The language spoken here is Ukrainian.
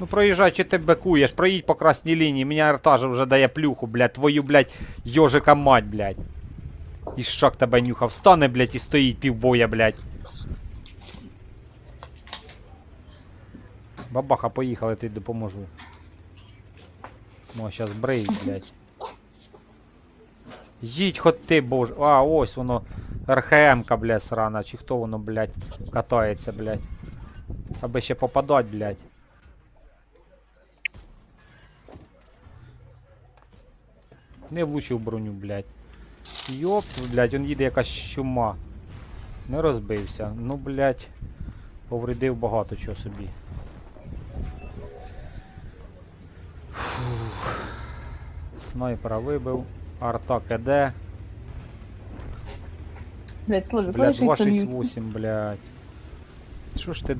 Ну проїжджай, чи ти бекуєш, проїдь по красній лінії, мені артажа вже дає плюху, блядь, твою, блядь, йожика мать, блядь. І шак тебе нюхав, стане, блядь, і стоїть півбоя, блядь. Бабаха, поїхали, тобі допоможу. Мо, щас бриють, блядь. Їдь хоч ти, боже. А, ось воно. РХМ-ка, блядь, срана. Чи хто воно, блядь, катається, блядь. Аби ще попадать, блядь. Не влучив броню, блядь. Йоп, блядь, он їде якась чума. Не розбився. Ну, блядь, повредив багато чого собі. Фух. Снайпера вибив. Арта КД. Блядь, лишись собі. 268, блядь. Що ж ти